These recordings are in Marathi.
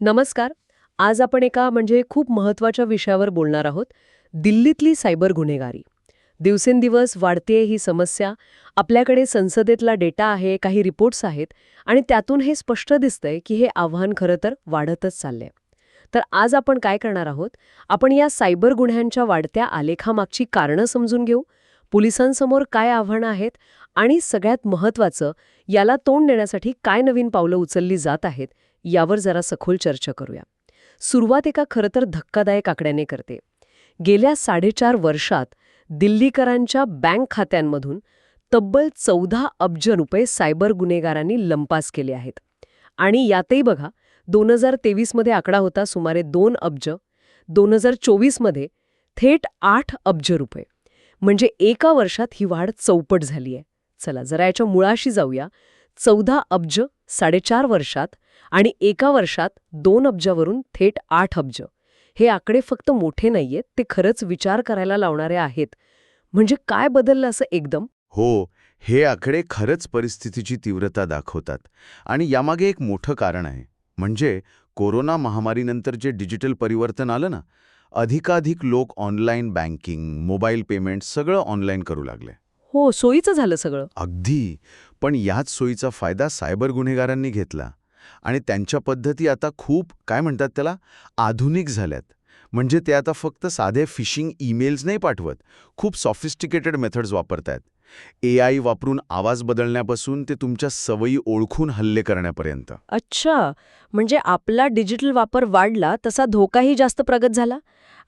नमस्कार. आज आपण एका म्हणजे खूप महत्त्वाच्या विषयावर बोलणार आहोत. दिल्लीतली सायबर गुन्हेगारी. दिवसेंदिवस वाढतेय ही समस्या. आपल्याकडे संसदेतला डेटा आहे काही रिपोर्ट्स आहेत आणि त्यातून हे स्पष्ट दिसतंय की हे आव्हान खरं तर वाढतच चाललंय. तर आज आपण काय करणार आहोत? आपण या सायबर गुन्ह्यांच्या वाढत्या आलेखामागची कारणं समजून घेऊ. पोलिसांसमोर काय आव्हानं आहेत? आणि सगळ्यात महत्वाचं याला तोंड देण्यासाठी काय नवीन पावलं उचलली जात आहेत? यावर जरा सखोल चर्चा करूया. सुरुवात एका खरं तर धक्कादायक आकड्याने करते. गेल्या साडेचार वर्षात दिल्लीकरांच्या बँक खात्यांमधून तब्बल चौदा अब्ज रुपये सायबर गुन्हेगारांनी लंपास केले आहेत. आणि यातही बघा दोन हजार तेवीसमध्ये आकडा होता सुमारे दोन अब्ज दोन हजार चोवीसमध्ये थेट आठ अब्ज रुपये. म्हणजे एका वर्षात ही वाढ चौपट झाली आहे चला जरा याच्या मुळाशी जाऊया. चौदा अब्ज साडेचार वर्षात आणि एका वर्षात दोन अब्जावरून थेट आठ अब्ज. हे आकडे फक्त मोठे नाहीयेत ते खरंच विचार करायला लावणारे आहेत. म्हणजे काय बदललं असं एकदम? हो हे आकडे खरंच परिस्थितीची तीव्रता दाखवतात. आणि यामागे एक मोठं कारण आहे. म्हणजे कोरोना महामारीनंतर जे डिजिटल परिवर्तन आलं ना अधिकाधिक लोक ऑनलाईन बँकिंग मोबाईल पेमेंट सगळं ऑनलाईन करू लागले. हो सोयीचं झालं सगळं. अगदी. पण याच सोयीचा फायदा सायबर गुन्हेगारांनी घेतला. आणि त्यांच्या पद्धती आता खूप काय म्हणतात त्याला आधुनिक झाल्यात. म्हणजे ते आता फक्त साधे फिशिंग ईमेल्स नाही पाठवत. खूप सॉफिस्टिकेटेड मेथड्स वापरतायत. ए आय वापरून आवाज बदलण्यापासून ते तुमच्या सवयी ओळखून हल्ले करण्यापर्यंत. अच्छा. म्हणजे आपला डिजिटल वापर वाढला तसा धोकाही जास्त प्रगत झाला?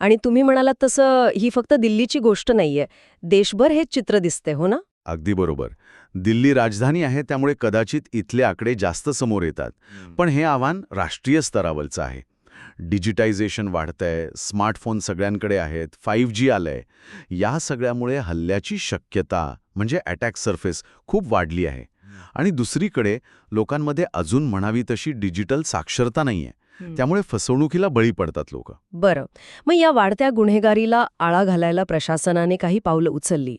आणि तुम्ही म्हणालात तसं ही फक्त दिल्लीची गोष्ट नाहीये. देशभर हेच चित्र दिसते हो ना? अगदी बरोबर. दिल्ली राजधानी आहे त्यामुळे कदाचित इथले आकडे जास्त समोर येतात. पण हे आव्हान राष्ट्रीय स्तरावरचं आहे. डिजिटायझेशन वाढतंय स्मार्टफोन सगळ्यांकडे आहेत फाईव्ह जी आलंय. या सगळ्यामुळे हल्ल्याची शक्यता म्हणजे अटॅक सरफेस खूप वाढली आहे. आणि दुसरीकडे लोकांमध्ये अजून म्हणावी तशी डिजिटल साक्षरता नाहीये. त्यामुळे फसवणुकीला बळी पडतात लोक. बरं. मग या वाढत्या गुन्हेगारीला आळा घालायला प्रशासनाने काही पावलं उचलली.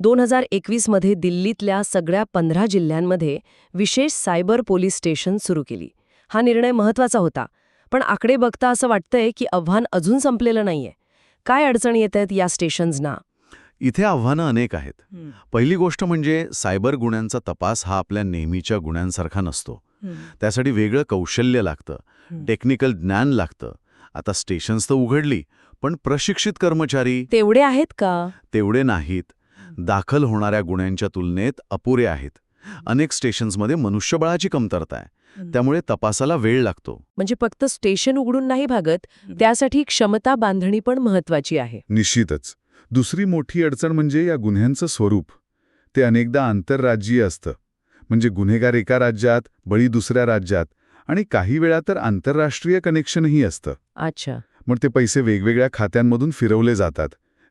दोन हजार एकवीसमध्ये दिल्लीतल्या सगळ्या पंधरा जिल्ह्यांमध्ये विशेष सायबर पोलीस स्टेशन सुरू केली. हा निर्णय महत्त्वाचा होता. पण आकडे बघता असं वाटतंय की आव्हान अजून संपलेलं नाहीये. काय अडचणी येत आहेत या स्टेशन्सना? इथे आव्हानं अनेक आहेत. पहिली गोष्ट म्हणजे सायबर गुन्ह्यांचा तपास हा आपल्या नेहमीच्या गुन्ह्यांसारखा नसतो. त्यासाठी वेगळं कौशल्य लागतं. टेक्निकल ज्ञान लागतं. आता स्टेशन्स तर उघडली पण प्रशिक्षित कर्मचारी तेवढे आहेत का? तेवढे नाहीत. दाखल होणाऱ्या गुन्ह्यांच्या तुलनेत अपुरे आहेत. अनेक स्टेशन्समध्ये मनुष्यबळाची कमतरता आहे. त्यामुळे तपासाला वेळ लागतो. म्हणजे फक्त स्टेशन उघडून नाही भागत त्यासाठी क्षमता बांधणी पण महत्वाची आहे. निश्चितच. दुसरी मोठी अडचण म्हणजे या गुन्ह्यांचं स्वरूप. ते अनेकदा आंतरराज्यीय असतं. म्हणजे गुन्हेगार एका राज्यात बळी दुसऱ्या राज्यात आणि काही वेळा तर आंतरराष्ट्रीय कनेक्शनही असतं. अच्छा. मग ते पैसे वेगवेगळ्या खात्यांमधून फिरवले जातात.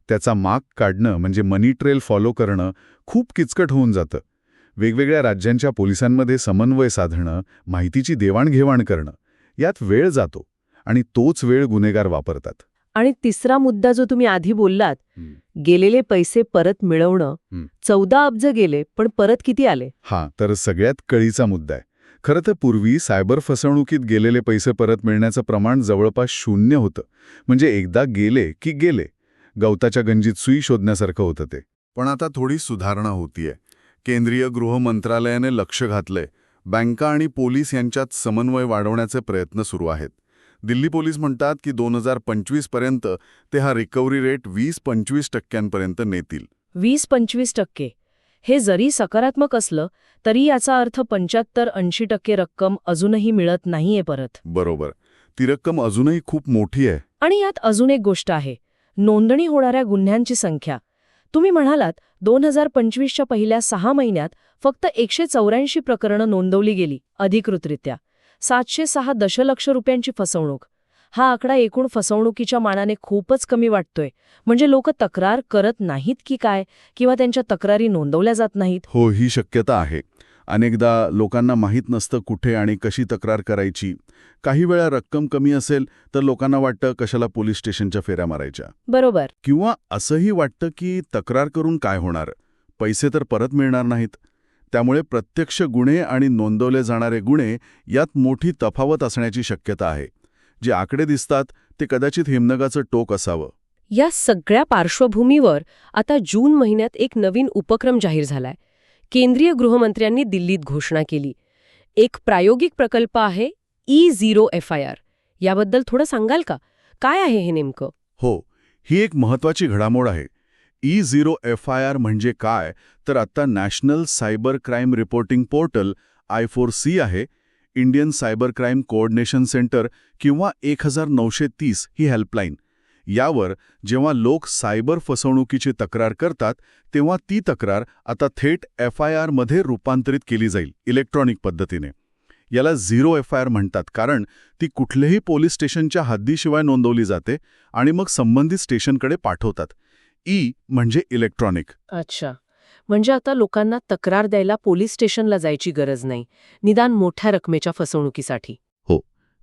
त्याचा माग काढणं म्हणजे मनी ट्रेल फॉलो करणं खूप किचकट होऊन जातं. वेगवेगळ्या राज्यांच्या पोलिसांमध्ये समन्वय साधणं माहितीची देवाणघेवाण करणं यात वेळ जातो आणि तोच वेळ गुन्हेगार वापरतात. आणि तिसरा मुद्दा जो तुम्ही आधी बोललात गेलेले पैसे परत मिळवणं. चौदा अब्ज गेले पण परत किती आले? हा तर सगळ्यात कळीचा मुद्दा आहे. खरं तर पूर्वी सायबर फसवणुकीत गेलेले पैसे परत मिळण्याचं प्रमाण जवळपास शून्य होतं. म्हणजे एकदा गेले की गेले. गवताच्या गंजीत सुई शोधण्यासारखं होतं ते. पण आता थोडी सुधारणा होतीये. केंद्रीय गृह मंत्रालयाने लक्ष घातलंय. बँका आणि पोलीस यांच्यात समन्वय वाढवण्याचे प्रयत्न सुरू आहेत. दिल्ली पोलीस म्हणतात की दोन हजार पंचवीसपर्यंत ते हा रिकव्हरी रेट वीस पंचवीस टक्क्यांपर्यंत नेतील. वीस पंचवीस टक्के. हे जरी सकारात्मक असलं तरी याचा अर्थ पंच्याहत्तर ऐंशी टक्के रक्कम अजूनही मिळत नाहीये परत. बरोबर. ती रक्कम अजूनही खूप मोठी आहे. आणि यात अजून एक गोष्ट आहे. नोंदणी होणाऱ्या गुन्ह्यांची संख्या. तुम्ही म्हणालात दोन हजार पंचवीसच्या पहिल्या सहा महिन्यात फक्त एकशे चौऱ्याऐंशी प्रकरणं नोंदवली गेली अधिकृतरित्या. सातशे सहा दशलक्ष रुपयांची फसवणूक. हा आकडा एकूण फसवणुकीच्या मानाने खूपच कमी वाटतोय. म्हणजे लोक तक्रार करत नाहीत की काय किंवा त्यांच्या तक्रारी नोंदवल्या जात नाहीत? हो ही शक्यता आहे. अनेकदा लोकांना माहीत नसतं कुठे आणि कशी तक्रार करायची. काही वेळा रक्कम कमी असेल तर लोकांना वाटतं कशाला पोलीस स्टेशनच्या फेऱ्या मारायच्या. बरोबर. किंवा असंही वाटतं की तक्रार करून काय होणार? पैसे तर परत मिळणार नाहीत. त्यामुळे प्रत्यक्ष गुन्हे आणि नोंदवले जाणारे गुन्हे यात मोठी तफावत असण्याची शक्यता आहे. जे आकडे दिसतात ते कदाचित हिमनगाचं टोक असावं. या सगळ्या पार्श्वभूमीवर आता जून महिन्यात एक नवीन उपक्रम जाहीर झालाय. केंद्रीय गृहमंत्र्यांनी दिल्लीत घोषणा केली. एक प्रायोगिक प्रकल्प आहे E zero F I R. याबद्दल थोडं सांगाल का? काय आहे हे नेमकं? हो ही एक महत्वाची घडामोड आहे. E zero F I R म्हणजे काय? तर आता national cyber crime reporting portal I four C आहे. Indian cyber crime coordination centre किंवा एक हजार नऊशे तीस ही हेल्पलाईन. यावर जेव्हा लोक सायबर फसवणुकीची तक्रार करतात तेव्हा ती तक्रार आता थेट एफ आय आरमध्ये रूपांतरित केली जाईल इलेक्ट्रॉनिक पद्धतीने. याला झिरो एफ आय आर म्हणतात कारण ती कुठल्याही पोलीस स्टेशनच्या हद्दीशिवाय नोंदवली जाते आणि मग संबंधित स्टेशनकडे पाठवतात. ई म्हणजे इलेक्ट्रॉनिक. अच्छा. म्हणजे आता लोकांना तक्रार द्यायला पोलीस स्टेशनला जायची गरज नाही. निदान मोठ्या रकमेच्या फसवणुकीसाठी.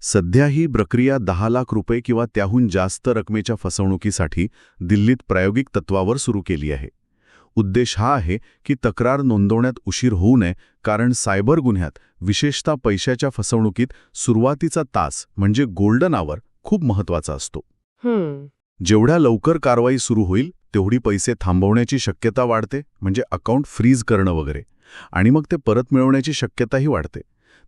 सध्या ही प्रक्रिया दहा लाख रुपये किंवा त्याहून जास्त रकमेच्या फसवणुकीसाठी दिल्लीत प्रायोगिक तत्वावर सुरू केली आहे. उद्देश हा आहे की तक्रार नोंदवण्यात उशीर होऊ नये कारण सायबर गुन्ह्यात विशेषतः पैशाच्या फसवणुकीत सुरुवातीचा तास म्हणजे गोल्डन आवर खूप महत्त्वाचा असतो. जेवढ्या लवकर कारवाई सुरू होईल तेवढी पैसे थांबवण्याची शक्यता वाढते म्हणजे अकाउंट फ्रीज करणं वगैरे. आणि मग ते परत मिळवण्याची शक्यताही वाढते.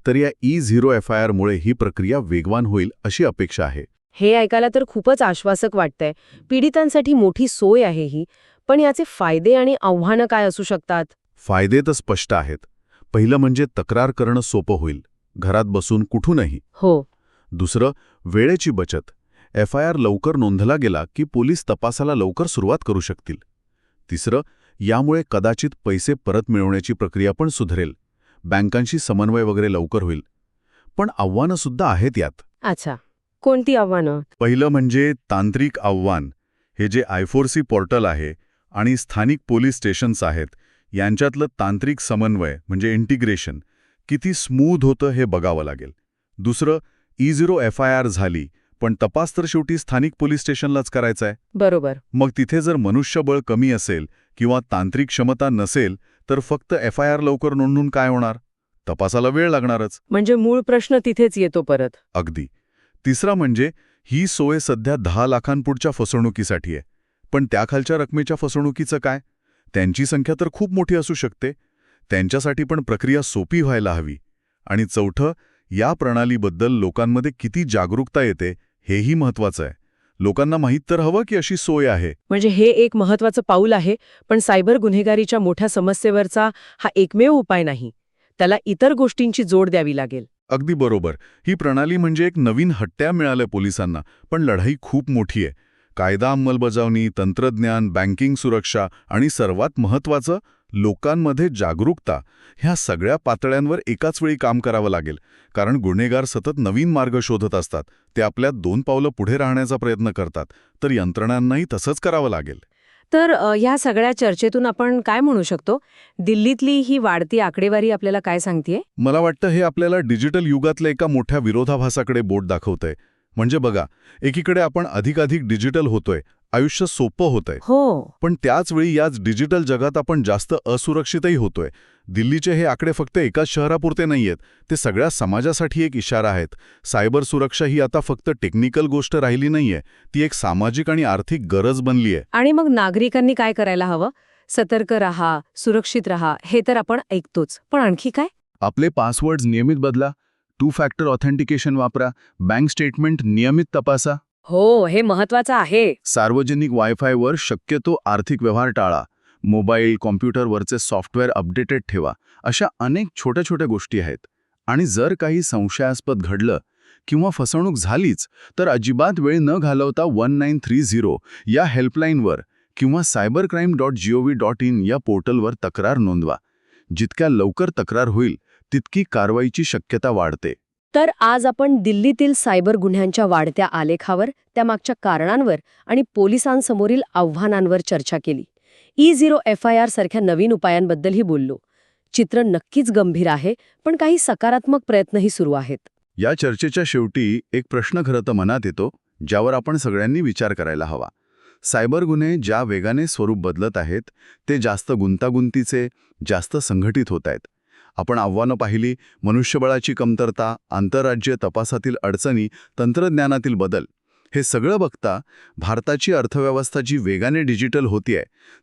तर या ई झिरो एफ आय आरमुळे ही प्रक्रिया वेगवान होईल अशी अपेक्षा आहे. हे ऐकायला तर खूपच आश्वासक वाटतंय. पीडितांसाठी मोठी सोय आहे ही. पण याचे फायदे आणि आव्हानं काय असू शकतात? फायदे तर स्पष्ट आहेत. पहिलं म्हणजे तक्रार करणं सोपं होईल. घरात बसून कुठूनही. हो. दुसरं वेळेची बचत. एफ आय आर लवकर नोंदला गेला की पोलीस तपासाला लवकर सुरुवात करू शकतील. तिसरं यामुळे कदाचित पैसे परत मिळवण्याची प्रक्रिया पण सुधरेल. बँकांशी समन्वय वगैरे लवकर होईल. पण आव्हानंसुद्धा आहेत यात. अच्छा. कोणती आव्हानं? पहिलं म्हणजे तांत्रिक आव्हान. हे जे आयफोरसी पोर्टल आहे आणि स्थानिक पोलीस स्टेशन्स आहेत यांच्यातलं तांत्रिक समन्वय म्हणजे इंटिग्रेशन किती स्मूथ होतं हे बघावं लागेल. दुसरं E zero F I R झाली पण तपास तर शेवटी स्थानिक पोलीस स्टेशनलाच करायचा आहे बरोबर. मग तिथे जर मनुष्यबळ कमी असेल किंवा तांत्रिक क्षमता नसेल तर फक्त एफ आय आर लवकर नोंदवून काय होणार? तपासाला वेळ लागणारच. म्हणजे मूळ प्रश्न तिथेच येतो परत. अगदी. तिसरा म्हणजे ही सोय सध्या दहा लाखांपुढच्या फसवणुकीसाठी आहे. पण त्याखालच्या रकमेच्या फसवणुकीचं काय? त्यांची संख्या तर खूप मोठी असू शकते. त्यांच्यासाठी पण प्रक्रिया सोपी व्हायला हवी. आणि चौथं या प्रणालीबद्दल लोकांमध्ये किती जागरूकता येते हेही महत्वाचं आहे. लोकांना माहीत तर हवं की अशी सोय आहे. म्हणजे हे एक महत्वाचं पाऊल आहे पण सायबर गुन्हेगारीच्या मोठ्या समस्येवरचा हा एकमेव उपाय नाही. त्याला इतर गोष्टींची जोड द्यावी लागेल. अगदी बरोबर. ही प्रणाली म्हणजे एक नवीन हट्ट्या मिळाल्या पोलिसांना पण लढाई खूप मोठी आहे. कायदा अंमलबजावणी तंत्रज्ञान बँकिंग सुरक्षा आणि सर्वात महत्त्वाचं लोकांमध्ये जागरूकता ह्या सगळ्या पातळ्यांवर एकाच वेळी काम करावं लागेल. कारण गुन्हेगार सतत नवीन मार्ग शोधत असतात. ते आपल्या दोन पावलं पुढे राहण्याचा प्रयत्न करतात. तर यंत्रणांनाही तसंच करावं लागेल. तर ह्या सगळ्या चर्चेतून आपण काय म्हणू शकतो? दिल्लीतली ही वाढती आकडेवारी आपल्याला काय सांगतेय? मला वाटतं हे आपल्याला डिजिटल युगातल्या एका मोठ्या विरोधाभासाकडे बोट दाखवतंय. म्हणजे बघा एकीकडे आपण अधिकाधिक डिजिटल होतोय. आयुष्य सोपं होतंय. हो. पण त्याचवेळी याच डिजिटल जगात आपण जास्त असुरक्षितही होतोय. दिल्लीचे हे आकडे फक्त एकाच शहरापुरते नाहीयेत ते सगळ्या समाजासाठी एक इशारा आहेत. सायबर सुरक्षा ही आता फक्त टेक्निकल गोष्ट राहिली नाहीये ती एक सामाजिक आणि आर्थिक गरज बनली आहे आणि मग नागरिकांनी काय करायला हवं? सतर्क रहा सुरक्षित रहा हे तर आपण ऐकतोच. पण आणखी काय? आपले पासवर्ड्स नियमित बदला टू फॅक्टर ऑथेंटिकेशन वापरा बँक स्टेटमेंट नियमित तपासा. हो हे महत्वाचं आहे. सार्वजनिक वायफायवर शक्यतो आर्थिक व्यवहार टाळा. मोबाईल कॉम्प्युटरवरचे सॉफ्टवेअर अपडेटेड ठेवा. अशा अनेक छोट्या छोट्या गोष्टी आहेत. आणि जर काही संशयास्पद घडलं किंवा फसवणूक झालीच तर अजिबात वेळ न घालवता वन नाईन थ्री झिरो या हेल्पलाईनवर किंवा cyber crime dot G O V dot in या पोर्टलवर तक्रार नोंदवा. जितक्या लवकर तक्रार होईल तितकी कारवाईची शक्यता वाढते. तर आज आपण दिल्लीतील सायबर गुन्ह्यांच्या वाढत्या आलेखावर त्यामागच्या कारणांवर आणि पोलिसांसमोरील आव्हानांवर चर्चा केली. E zero F I R सारख्या नवीन उपायांबद्दलही बोललो. चित्र नक्कीच गंभीर आहे पण काही सकारात्मक प्रयत्नही सुरू आहेत. या चर्चेच्या शेवटी एक प्रश्न खरं तर मनात येतो ज्यावर आपण सगळ्यांनी विचार करायला हवा. सायबर गुन्हे ज्या वेगाने स्वरूप बदलत आहेत ते जास्त गुंतागुंतीचे जास्त संघटित होत आहेत. आपण आव्हानं पाहिली मनुष्यबळाची कमतरता आंतरराज्य तपासातील अडचणी तंत्रज्ञानातील बदल. हे सगळं बघता भारताची अर्थव्यवस्था जी वेगाने डिजिटल होतीये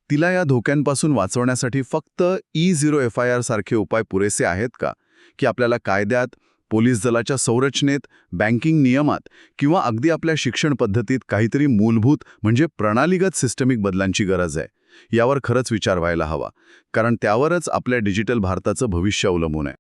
तिला या धोक्यांपासून वाचवण्यासाठी फक्त E zero F I R सारखे उपाय पुरेसे आहेत का? की आपल्याला कायद्यात पोलीस दलाच्या संरचनेत बँकिंग नियमात किंवा अगदी आपल्या शिक्षण पद्धतीत काहीतरी मूलभूत म्हणजे प्रणालीगत सिस्टमिक बदलांची गरज आहे? यावर खरंच विचार व्हायला हवा कारण त्यावरच आपल्या डिजिटल भारताचं भविष्य अवलंबून आहे.